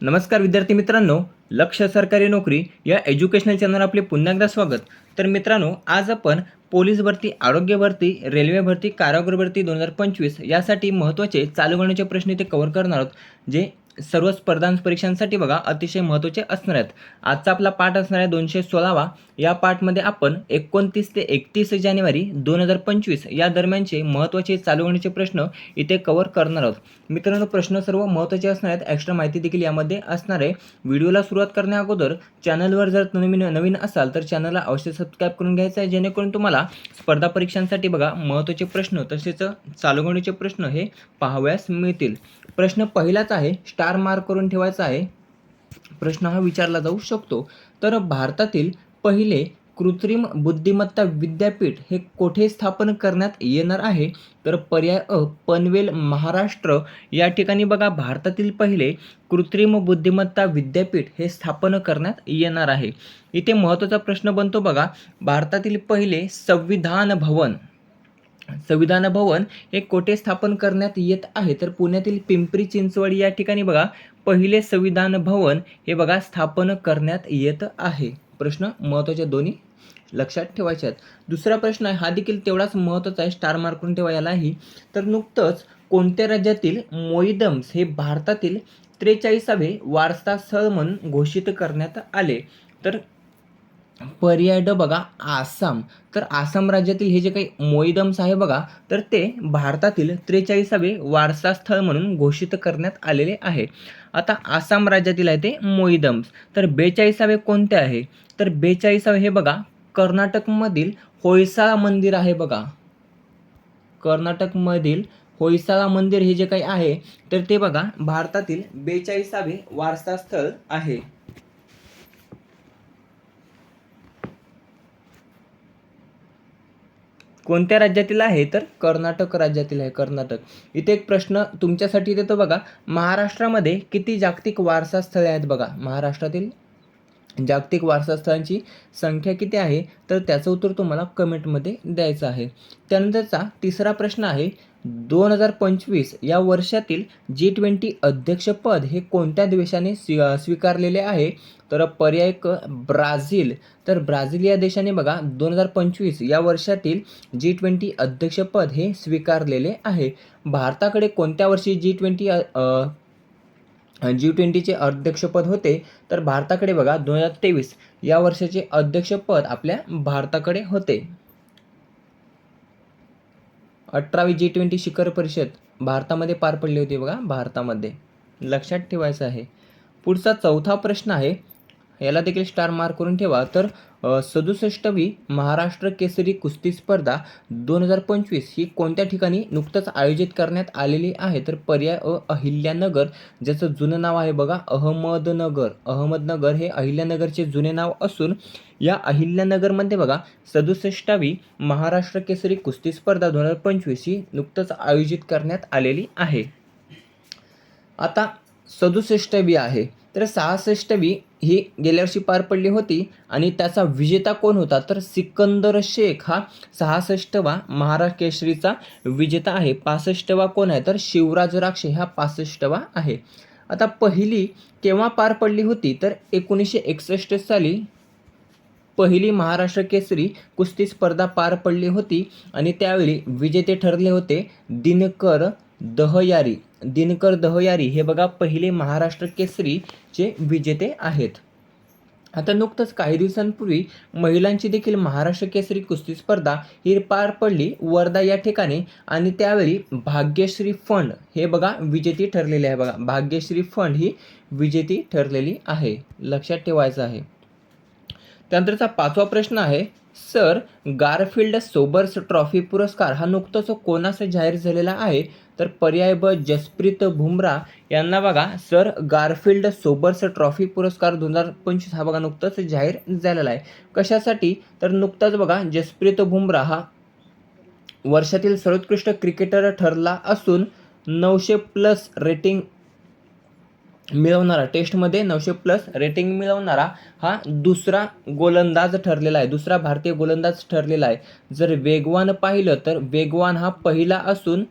नमस्कार विद्यार्थी मित्रांनो लक्ष सरकारी नोकरी या एज्युकेशनल चॅनल आपले पुन्हा एकदा स्वागत. तर मित्रांनो आज आपण पोलीस भरती आरोग्य भरती रेल्वे भरती कारागृह भरती दोन हजार पंचवीस यासाठी महत्त्वाचे चालू करण्याचे प्रश्न इथे कव्हर करणार आहोत. जे सर्व स्पर्धांस परीक्षांसाठी बघा अतिशय महत्त्वाचे असणार आहेत. आजचा आपला पाठ असणार आहे दोनशे सोळावा. या पाठमध्ये आपण एकोणतीस ते एकतीस जानेवारी दोन हजार पंचवीस या दरम्यानचे महत्त्वाचे चालू होण्याचे प्रश्न इथे कव्हर करणार आहोत. मित्रांनो प्रश्न सर्व महत्त्वाचे असणार आहेत. एक्स्ट्रा माहिती देखील यामध्ये असणार आहे. व्हिडिओला सुरुवात करण्या अगोदर चॅनलवर जर नवीन नवीन असाल तर चॅनलला अवश्य सबस्क्राईब करून घ्यायचं आहे. जेणेकरून तुम्हाला स्पर्धा परीक्षांसाठी बघा महत्त्वाचे प्रश्न तसेच चालू होण्याचे प्रश्न हे पाहावयास मिळतील. प्रश्न पहिलाच आहे स्टार मार्क करून ठेवायचा आहे. प्रश्न हा विचारला जाऊ शकतो. तर भारतातील पहिले कृत्रिम बुद्धिमत्ता विद्यापीठ हे कोठे स्थापन करण्यात येणार आहे? तर पर्याय अ पनवेल महाराष्ट्र. या ठिकाणी बघा भारतातील पहिले कृत्रिम बुद्धिमत्ता विद्यापीठ हे स्थापन करण्यात येणार आहे. इथे महत्त्वाचा प्रश्न बनतो बघा. भारतातील पहिले संविधान भवन संविधान भवन हे कोठे स्थापन करण्यात येत आहे? तर पुण्यातील पिंपरी चिंचवड या ठिकाणी बघा पहिले संविधान भवन हे बघा स्थापन करण्यात येत आहे. प्रश्न महत्त्वाचे दोन्ही लक्षात ठेवायचे आहेत. दुसरा प्रश्न आहे हा देखील तेवढाच महत्त्वाचा आहे स्टार मार्क करून ठेवा यालाही. तर नुकतंच कोणत्या राज्यातील मोईदम्स हे भारतातील त्रेचाळीसावे वारसा स्थळ म्हणून घोषित करण्यात आले? तर पर्याय ड बघा आसाम. तर आसाम राज्यातील हे जे काही मोईदम्स आहे बघा तर ते भारतातील त्रेचाळीसावे वारसा स्थळ म्हणून घोषित करण्यात आलेले आहे. आता आसाम राज्यातील आहे ते मोईदम्स तर बेचाळीसावे कोणते आहे? तर बेचाळीसावे हे बघा कर्नाटकमधील होयसाळा मंदिर आहे बघा. कर्नाटकमधील होयसाळा मंदिर हे जे काही आहे तर ते बघा भारतातील बेचाळीसावे वारसा स्थळ आहे. कोणत्या राज्यातील आहे तर कर्नाटक राज्यातील आहे कर्नाटक. इथे एक प्रश्न तुमच्यासाठी देतो बघा. महाराष्ट्रामध्ये किती जागतिक वारसा स्थळे आहेत बघा? महाराष्ट्रातील जागतिक वारसा स्थळांची संख्या किती आहे? तर त्याचं उत्तर तुम्हाला कमेंटमध्ये द्यायचं आहे. त्यानंतरचा तिसरा प्रश्न आहे दोन हजार पंचवीस या वर्षातील जी ट्वेंटी अध्यक्षपद हे कोणत्या देशाने स्वी स्वीकारलेले आहे? तर पर्याय क ब्राझील. तर ब्राझील या देशाने बघा दोन हजार पंचवीस या वर्षातील जी ट्वेंटी अध्यक्षपद हे स्वीकारलेले आहे. भारताकडे कोणत्या वर्षी जी ट्वेंटी जी ट्वेंटीचे अध्यक्षपद होते? तर भारताकडे बघा दोन हजार तेवीस या वर्षाचे अध्यक्षपद आपल्या भारताकडे होते. अठरावी जी ट्वेंटी शिखर परिषद भारतामध्ये पार पडली होती बघा भारतामध्ये. लक्षात ठेवायचं आहे. पुढचा चौथा प्रश्न आहे याला देखील स्टार मार्क करून ठेवा. तर सदुसष्टवी महाराष्ट्र केसरी कुस्ती स्पर्धा दोन हजार पंचवीस ही कोणत्या ठिकाणी नुकतंच आयोजित करण्यात आलेली आहे? तर पर्याय अ अहिल्यानगर ज्याचं जुनं नाव आहे बघा अहमदनगर. अहमदनगर हे अहिल्यानगरचे जुने नाव असून या अहिल्यानगरमध्ये बघा सदुसष्टावी महाराष्ट्र केसरी कुस्ती स्पर्धा दोन हजार पंचवीस ही नुकतंच आयोजित करण्यात आलेली आहे. आता सदुसष्टवी आहे. तर सहासष्टवी ही गेल्या वर्षी पार पडली होती आणि त्याचा विजेता कोण होता? तर सिकंदर शेख हा सहासष्टवा महाराष्ट्र केसरीचा विजेता आहे. पासष्टवा कोण आहे? तर शिवराज राक्षे हा पासष्टवा आहे. आता पहिली केव्हा पार पडली होती? तर एकोणीसशे एकसष्ट साली पहिली महाराष्ट्र केसरी कुस्ती स्पर्धा पार पडली होती आणि त्यावेळी विजेते ठरले होते दिनकर दहयारी दिनकर दहयारी हे बघा पहिले महाराष्ट्र केसरीचे विजेते आहेत. आता नुकतंच काही दिवसांपूर्वी महिलांची देखील महाराष्ट्र केसरी कुस्ती स्पर्धा ही पार पडली वर्धा या ठिकाणी आणि त्यावेळी भाग्यश्री फंड हे बघा विजेती ठरलेली आहे बघा. भाग्यश्री फंड ही विजेती ठरलेली आहे. लक्षात ठेवायचं आहे. त्यानंतरचा पाचवा प्रश्न आहे सर गारफिल्ड सोबर्स ट्रॉफी पुरस्कार हा नुकताच कोणास जाहीर झालेला आहे? तर पर्याय ब जसप्रीत बुमरा यांना बघा सर गारफिल्ड सोबर्स ट्रॉफी पुरस्कार दोन हजार पंचवीस हा बघा नुकताच जाहीर झालेला आहे. कशासाठी? तर नुकताच बघा जसप्रीत बुमरा हा वर्षातील सर्वोत्कृष्ट क्रिकेटर ठरला असून नऊशे प्लस रेटिंग मिळवणारा टेस्टमध्ये नऊशे प्लस रेटिंग मिळवणारा हा दुसरा गोलंदाज ठरलेला आहे. दुसरा भारतीय गोलंदाज ठरलेला आहे. जर वेगवान पाहिलं तर वेगवान हा पहिला असून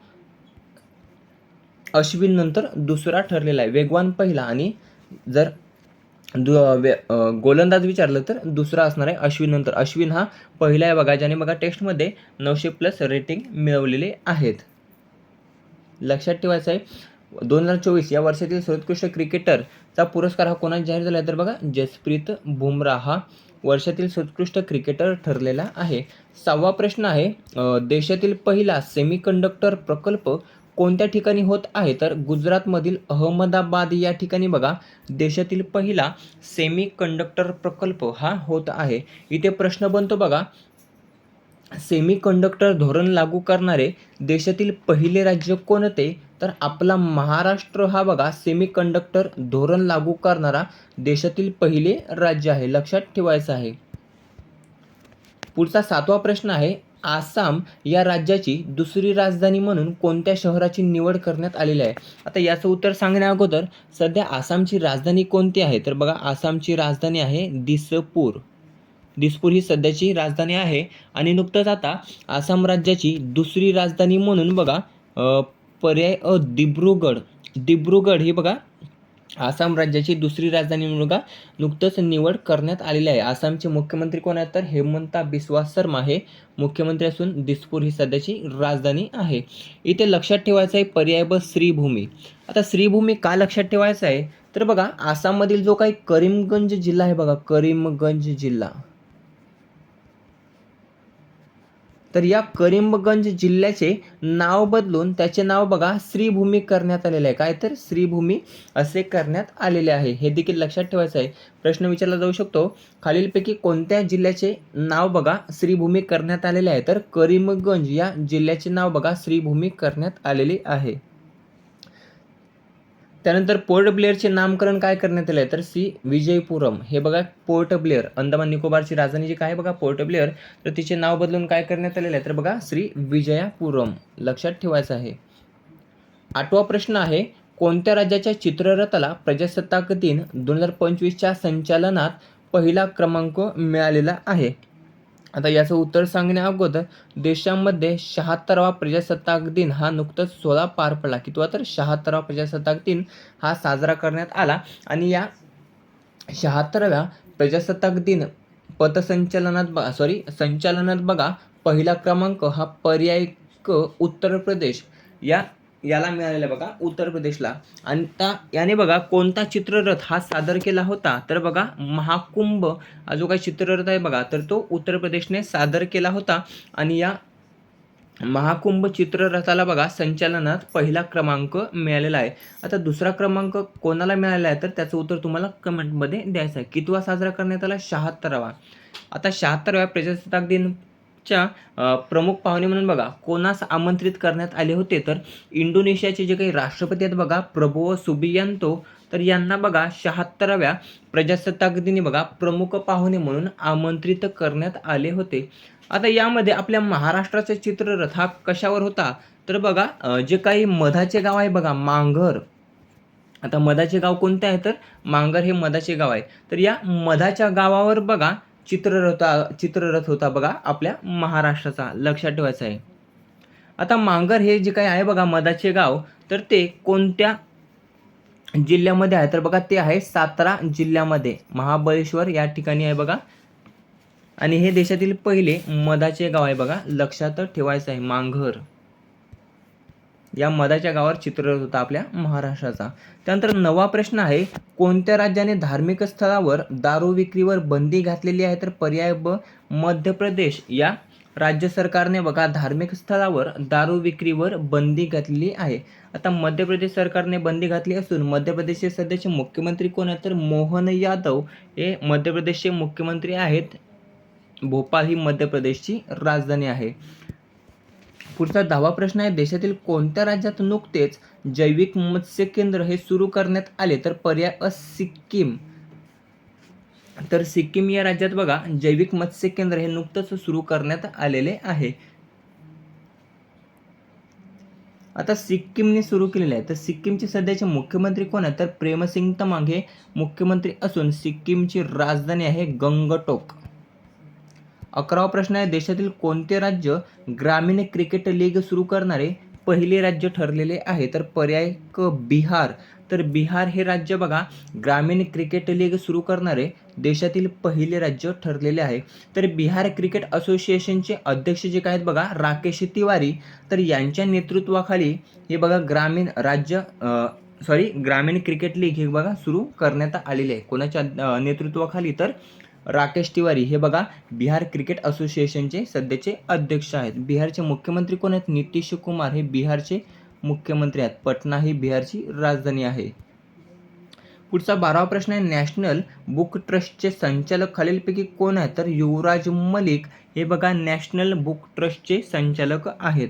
अश्विन नंतर दुसरा ठरलेला आहे. वेगवान पहिला आणि जर दु वे- गोलंदाज विचारलं तर दुसरा असणार आहे अश्विन नंतर अश्विन हा पहिला आहे बघा ज्याने बघा टेस्टमध्ये नऊशे प्लस रेटिंग मिळवलेले आहेत. लक्षात ठेवायचं आहे दोन हजार चोवीस या वर्षातील सर्वोत्कृष्ट क्रिकेटरचा पुरस्कार हा कोणाला जाहीर झाला आहे? तर बघा जसप्रीत बुमराह हा वर्षातील सर्वोत्कृष्ट क्रिकेटर ठरलेला आहे. सहावा प्रश्न आहे देशातील पहिला सेमीकंडक्टर प्रकल्प कोणत्या ठिकाणी होत आहे? तर गुजरातमधील अहमदाबाद या ठिकाणी बघा देशातील पहिला सेमी कंडक्टर प्रकल्प हा होत आहे. इथे प्रश्न बनतो बघा सेमी कंडक्टर धोरण लागू करणारे देशातील पहिले राज्य कोणते? तर आपला महाराष्ट्र हा बघा सेमी कंडक्टर धोरण लागू करणारा देशातील पहिले राज्य आहे. लक्षात ठेवायचं आहे. पुढचा सातवा प्रश्न आहे आसाम या राज्याची दुसरी राजधानी म्हणून कोणत्या शहराची निवड करण्यात आलेली आहे? आता याचं उत्तर सांगण्या अगोदर सध्या आसामची राजधानी कोणती आहे? तर बघा आसामची राजधानी आहे दिसपूर. दिसपूर ही सध्याची राजधानी आहे. आणि नुकतंच आता आसाम राज्याची दुसरी राजधानी म्हणून बघा पर्याय अ दिब्रुगड दिब्रुगड ही बघा आसाम राज्याची दुसरी राजधानी म्हणून नुकतंच निवड करण्यात आलेली आहे. आसामचे मुख्यमंत्री कोण आहेत तर हेमंता बिस्वा शर्मा हे मुख्यमंत्री असून दिसपूर ही सध्याची राजधानी आहे. इथे लक्षात ठेवायचं आहे पर्याय ब श्रीभूमी. आता श्रीभूमी का लक्षात ठेवायचं आहे? तर बघा आसाममधील जो काही करीमगंज जिल्हा आहे बघा करीमगंज जिल्हा. तर या करीमगंज जिल्ह्याचे नाव बदलून त्याचे नाव बघा श्रीभूमी करण्यात आलेले आहे. काय तर? श्रीभूमी असे करण्यात आलेले आहे. हे देखील लक्षात ठेवायचं आहे. प्रश्न विचारला जाऊ शकतो. खालीलपैकी कोणत्या जिल्ह्याचे नाव बघा श्रीभूमी करण्यात आलेले आहे? तर करीमगंज या जिल्ह्याचे नाव बघा श्रीभूमी करण्यात आलेले आहे. त्यानंतर पोर्ट ब्लेअरचे नामकरण काय करण्यात आले आहे तर सी विजयपुरम. हे बघा पोर्ट ब्लेअर. अंदमान निकोबारची राजधानी जी काय आहे बघा पोर्ट ब्लेअर. तर तिचे नाव बदलून काय करण्यात आलेलं आहे? तर बघा श्री विजयापुरम. लक्षात ठेवायचं आहे. आठवा प्रश्न आहे कोणत्या राज्याच्या चित्ररथाला प्रजासत्ताक दिन दोन हजार पंचवीसच्या संचालनात पहिला क्रमांक मिळालेला आहे? आता याचं उत्तर सांगण्या अगोदर देशामध्ये शहात्तरावा प्रजासत्ताक दिन हा नुकताच सोळा पार पडला. किंवा तर शहात्तरावा प्रजासत्ताक दिन हा साजरा करण्यात आला. आणि या शहात्तराव्या प्रजासत्ताक दिन पथसंचलनात बघा सॉरी संचालनात बघा पहिला क्रमांक हा पर्याय क उत्तर प्रदेश. या याला मिळालेला आहे बघा उत्तर प्रदेशला. आणि त्या याने बघा कोणता चित्ररथ हा सादर केला होता? तर बघा महाकुंभ हा जो काही चित्ररथ आहे बघा तर तो उत्तर प्रदेशने सादर केला होता. आणि या महाकुंभ चित्ररथाला बघा संचालनात पहिला क्रमांक मिळालेला आहे. आता दुसरा क्रमांक कोणाला मिळालेला आहे? तर त्याचं उत्तर तुम्हाला कमेंटमध्ये द्यायचं आहे. कितवा साजरा करण्यात आला? शहात्तरावा. आता शहात्तराव्या प्रजासत्ताक दिन च्या प्रमुख पाहुणे म्हणून बघा कोणास आमंत्रित करण्यात आले होते? तर इंडोनेशियाचे जे काही राष्ट्रपती आहेत बघा प्रबोव सुबियांतो तर यांना बघा शहात्तराव्या प्रजासत्ताक दिनी बघा प्रमुख पाहुणे म्हणून आमंत्रित करण्यात आले होते. आता यामध्ये आपल्या महाराष्ट्राचा चित्ररथ हा कशावर होता? तर बघा जे काही मधाचे गाव आहे बघा मांघर. आता मधाचे गाव कोणते आहे? तर मांगर हे मधाचे गाव आहे. तर या मधाच्या गावावर बघा चित्ररथ चित्ररथ होता बघा आपल्या महाराष्ट्राचा. लक्षात ठेवायचं आहे. आता मांगर हे जे काही आहे बघा मधाचे गाव तर ते कोणत्या जिल्ह्यामध्ये आहे? तर बघा ते आहे सातारा जिल्ह्यामध्ये. महाबळेश्वर या ठिकाणी आहे बघा. आणि हे देशातील पहिले मधाचे गाव आहे बघा. लक्षात ठेवायचं आहे मांघर या मधाच्या गावावर चित्ररथ होता आपल्या महाराष्ट्राचा. त्यानंतर नवा प्रश्न आहे कोणत्या राज्याने धार्मिक स्थळावर दारू विक्रीवर बंदी घातलेली आहे? तर पर्याय ब मध्य प्रदेश. या राज्य सरकारने बघा धार्मिक स्थळावर दारू विक्रीवर बंदी घातलेली आहे. आता मध्य प्रदेश सरकारने बंदी घातली असून मध्य प्रदेशचे सध्याचे मुख्यमंत्री कोण आहेत? तर मोहन यादव हे मध्य प्रदेशचे मुख्यमंत्री आहेत. भोपाळ ही मध्य प्रदेशची राजधानी आहे. पुढचा दहावा प्रश्न आहे देशातील कोणत्या राज्यात नुकतेच जैविक मत्स्य केंद्र हे सुरू करण्यात आले? तर पर्याय अ सिक्कीम. तर सिक्कीम या राज्यात बघा जैविक मत्स्य केंद्र हे नुकतंच सुरू करण्यात आलेले आहे. आता सिक्कीमने सुरू केलेले आहे. तर सिक्कीमचे सध्याचे मुख्यमंत्री कोण आहेत? तर प्रेमसिंग तमांग हे मुख्यमंत्री असून सिक्कीमची राजधानी आहे गंगटोक. अकरावा प्रश्न आहे देशातील कोणते राज्य ग्रामीण क्रिकेट लीग सुरू करणारे पहिले राज्य ठरलेले आहे? तर पर्याय क बिहार. तर बिहार हे राज्य बघा ग्रामीण क्रिकेट लीग सुरू करणारे देशातील पहिले राज्य ठरलेले आहे. तर बिहार क्रिकेट असोसिएशनचे अध्यक्ष जे काय आहेत बघा राकेश तिवारी. तर यांच्या नेतृत्वाखाली हे बघा ग्रामीण राज्य सॉरी ग्रामीण क्रिकेट लीग हे बघा सुरू करण्यात आलेले आहे. कोणाच्या नेतृत्वाखाली? तर राकेश तिवारी. हे बघा बिहार क्रिकेट असोसिएशनचे सध्याचे अध्यक्ष आहेत. बिहारचे मुख्यमंत्री कोण आहेत? नितीश कुमार हे बिहारचे मुख्यमंत्री आहेत. पटना ही बिहारची राजधानी आहे. पुढचा बारावा प्रश्न आहे नॅशनल बुक ट्रस्टचे संचालक खालीलपैकी कोण आहेत? तर युवराज मलिक. हे बघा नॅशनल बुक ट्रस्टचे संचालक आहेत.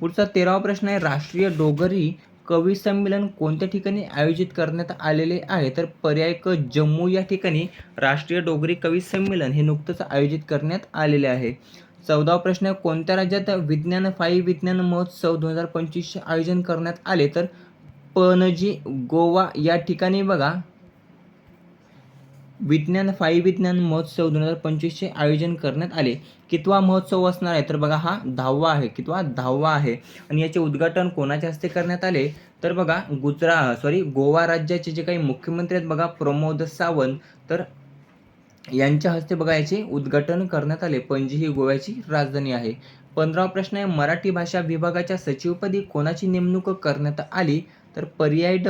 पुढचा तेरावा प्रश्न आहे राष्ट्रीय डोगरी कवी संमेलन कोणत्या ठिकाणी आयोजित करण्यात आलेले आहे? तर पर्याय क जम्मू या ठिकाणी राष्ट्रीय डोगरी कवी संमेलन हे नुकतंच आयोजित करण्यात आलेले आहे. चौदावा प्रश्न कोणत्या राज्यात विज्ञान फाई विज्ञान महोत्सव दोन हजार पंचवीसचे आयोजन करण्यात आले? तर पणजी गोवा या ठिकाणी बघा. विज्ञान फाई विज्ञान महोत्सव दोन हजार पंचवीसचे आयोजन करण्यात आले. कितवा महोत्सव असणार आहे? तर बघा हा दहावा आहे. कितवा? दहावा आहे. आणि याचे उद्घाटन कोणाच्या हस्ते करण्यात आले? तर बघा गुजरा सॉरी गोवा राज्याचे जे काही मुख्यमंत्री आहेत बघा प्रमोद सावंत. तर यांच्या हस्ते बघा याचे उद्घाटन करण्यात आले. पणजी ही गोव्याची राजधानी आहे. पंधरावा प्रश्न आहे मराठी भाषा विभागाच्या सचिवपदी कोणाची नेमणूक करण्यात आली? तर पर्याय ड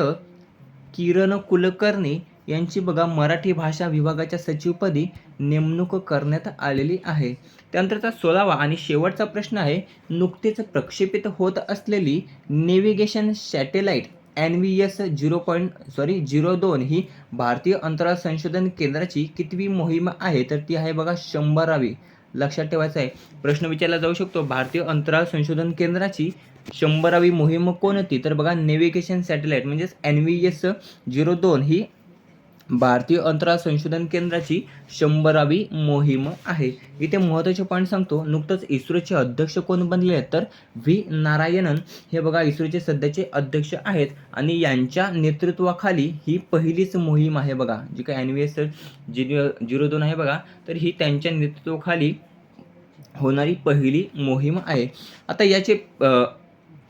किरण कुलकर्णी. यांची बघा मराठी भाषा विभागाच्या सचिवपदी नेमणूक करण्यात आलेली आहे. त्यानंतरचा सोळावा आणि शेवटचा प्रश्न आहे नुकतेच प्रक्षेपित होत असलेली navigation satellite N V S zero point sorry zero दोन ही भारतीय अंतराळ संशोधन केंद्राची कितवी मोहीम आहे? तर ती आहे बघा शंभरावी. लक्षात ठेवायचं आहे प्रश्न विचारला जाऊ शकतो. भारतीय अंतराळ संशोधन केंद्राची शंभरावी मोहीम कोणती? तर बघा नेव्हिगेशन सॅटेलाईट म्हणजेच एन व्ही एस झिरो दोन ही भारतीय अंतराळ संशोधन केंद्राची शंभरावी मोहीम आहे. इथे महत्त्वाचे पॉईंट सांगतो. नुकतंच इस्रोचे अध्यक्ष कोण बनले आहेत तर व्ही. नारायणन. हे बघा इस्रोचे सध्याचे अध्यक्ष आहेत आणि यांच्या नेतृत्वाखाली ही पहिलीच मोहीम आहे बघा. जी काय N V S zero zero दोन आहे बघा. तर ही त्यांच्या नेतृत्वाखाली होणारी पहिली मोहीम आहे. आता याचे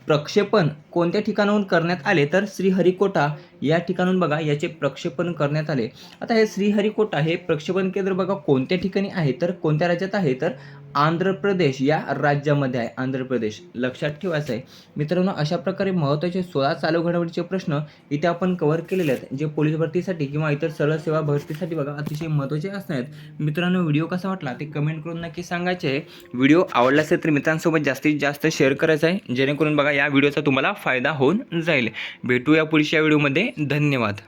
प्रक्षेपण कोणत्या ठिकाणाहून करण्यात आले? तर श्रीहरिकोटा. या ठिकाणून बघा याचे प्रक्षेपण करण्यात आले. आता हे श्रीहरिकोटा हे प्रक्षेपण केंद्र बघा कोणत्या ठिकाणी आहे? तर कोणत्या राज्यात आहे? तर आंध्र प्रदेश या राज्यामध्ये आहे. आंध्र प्रदेश. लक्षात ठेवायचं आहे. मित्रांनो अशा प्रकारे महत्त्वाचे सोळा चालू घडामोडीचे प्रश्न इथे आपण कव्हर केलेले आहेत जे पोलीस भरतीसाठी किंवा इतर सरळ सेवा भरतीसाठी बघा अतिशय महत्त्वाचे असणार आहेत. मित्रांनो व्हिडिओ कसा वाटला ते कमेंट करून नक्की सांगायचे आहे. व्हिडिओ आवडला असेल तर मित्रांसोबत जास्तीत जास्त शेअर करायचा आहे जेणेकरून बघा या व्हिडिओचा तुम्हाला फायदा होऊन जाईल. भेटूया पुढच्या व्हिडिओमध्ये. धन्यवाद.